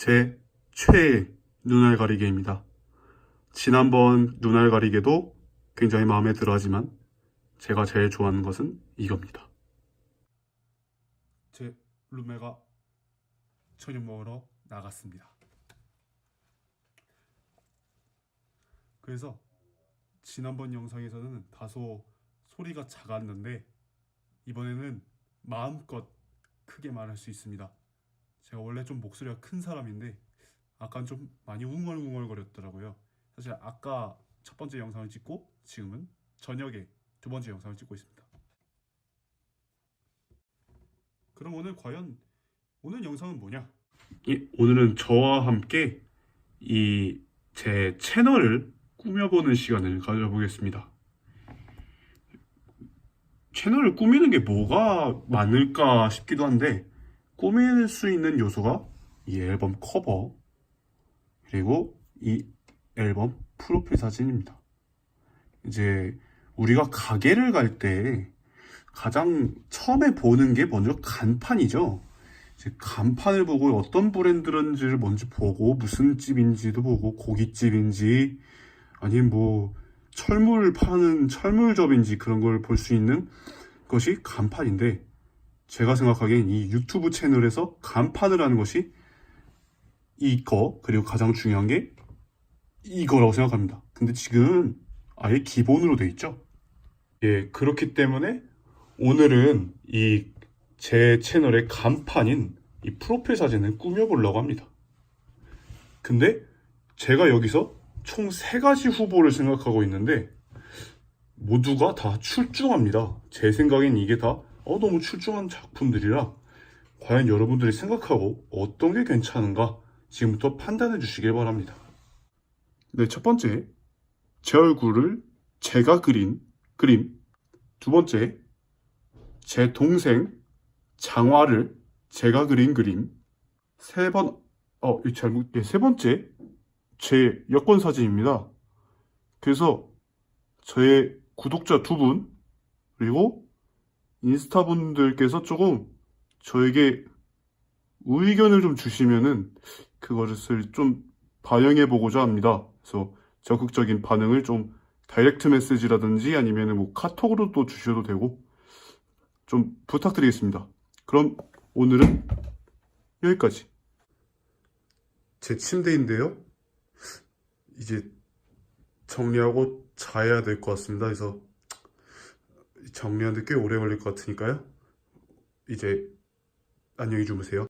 제 최애 눈알 가리개입니다. 지난번 눈알 가리개도 굉장히 마음에 들어 하지만 제가 제일 좋아하는 것은 이겁니다. 제 룸메가 저녁 먹으러 나갔습니다. 그래서 지난번 영상에서는 다소 소리가 작았는데 이번에는 마음껏 크게 말할 수 있습니다. 제가 원래 좀 목소리가 큰 사람인데 아까 좀 많이 웅얼웅얼거렸더라고요. 사실 아까 첫 번째 영상을 찍고 지금은 저녁에 두 번째 영상을 찍고 있습니다. 그럼 오늘 과연 오늘 영상은 뭐냐? 오늘은 저와 함께 이 제 채널을 꾸며보는 시간을 가져보겠습니다. 채널을 꾸미는 게 뭐가 많을까 싶기도 한데 꾸밀 수 있는 요소가 이 앨범 커버 그리고 이 앨범 프로필 사진입니다. 이제 우리가 가게를 갈 때 가장 처음에 보는 게 먼저 간판이죠. 이제 간판을 보고 어떤 브랜드인지를 먼저 보고 무슨 집인지도 보고 고깃집인지 아니면 뭐 철물 파는 철물점인지 그런 걸 볼 수 있는 것이 간판인데 제가 생각하기엔 이 유튜브 채널에서 간판을 하는 것이 이거 그리고 가장 중요한 게 이거라고 생각합니다. 근데 지금 아예 기본으로 돼 있죠. 예, 그렇기 때문에 오늘은 이 제 채널의 간판인 이 프로필 사진을 꾸며보려고 합니다. 근데 제가 여기서 총 세 가지 후보를 생각하고 있는데 모두가 다 출중합니다. 제 생각엔 이게 다 어, 너무 출중한 작품들이라 과연 여러분들이 생각하고 어떤 게 괜찮은가 지금부터 판단해 주시길 바랍니다. 네, 첫 번째. 제 얼굴을 제가 그린 그림. 두 번째. 제 동생 장화를 제가 그린 그림. 세 번, 어, 이 잘못, 예, 세 번째. 제 여권 사진입니다. 그래서 저의 구독자 두 분, 그리고 인스타 분들께서 조금 저에게 의견을 좀 주시면은 그것을 좀 반영해 보고자 합니다. 그래서 적극적인 반응을 좀 다이렉트 메시지라든지 아니면 뭐 카톡으로 또 주셔도 되고 좀 부탁드리겠습니다. 그럼 오늘은 여기까지. 제 침대인데요. 이제 정리하고 자야 될 것 같습니다. 그래서 정리하는데 꽤 오래 걸릴 것 같으니까요. 이제 안녕히 주무세요.